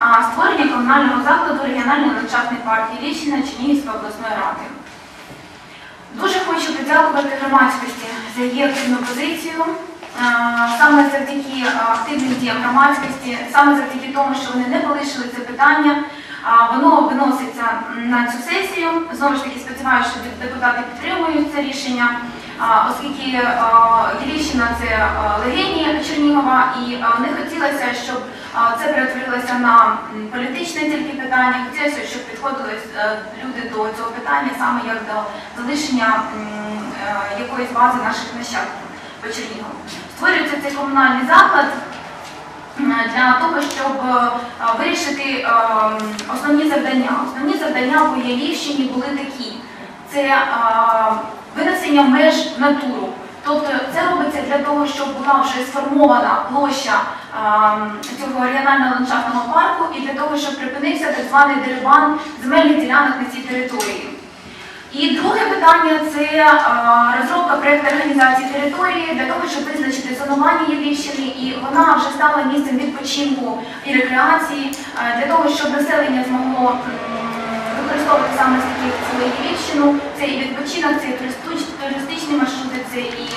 створення комунального закладу регіональний ландшафтний парк Іллічина Чернігівської обласної ради. Дуже хочу подякувати громадськості за її активну позицію. Е, Саме завдяки е, активним діям громадськості, саме завдяки тому, що вони не полишили це питання, воно виноситься на цю сесію. Знову ж таки, сподіваюся, що депутати підтримують це рішення, оскільки Єліщина це е, легені Е, не хотілося, щоб це перетворилося на політичне тільки питання. Хотілося, щоб підходили е, люди до цього питання саме як до залишення е, якоїсь бази наших нащадків по Чернігову. Створюється цей комунальний заклад для того, щоб е, вирішити основні завдання. Основні завдання по Ялівщині були такі: це винесення меж натуру. Тобто це робиться для того, щоб була вже сформована площа цього регіонального ландшафтного парку і для того, щоб припинився так званий дерибан земельних ділянок на цій території. І друге питання це розробка проєкту організації території для того, щоб визначити зонування Єврівщини, і вона вже стала місцем відпочинку і рекреації для того, щоб населення змогло м, використовувати саме з таких цілу Єврівщину. Це і відпочинок, це і туристич- туристичні маршрути, це і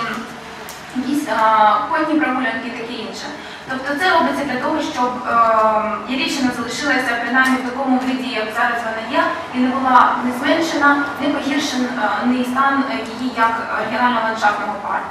якісь е, конні прогулянки і таке інше. Тобто це робиться для того, щоб е, Єрівщина залишилася принаймні в такому виді, як зараз вона є, і не була не зменшена, не погіршений стан е, її як регіонального ландшафтного парку.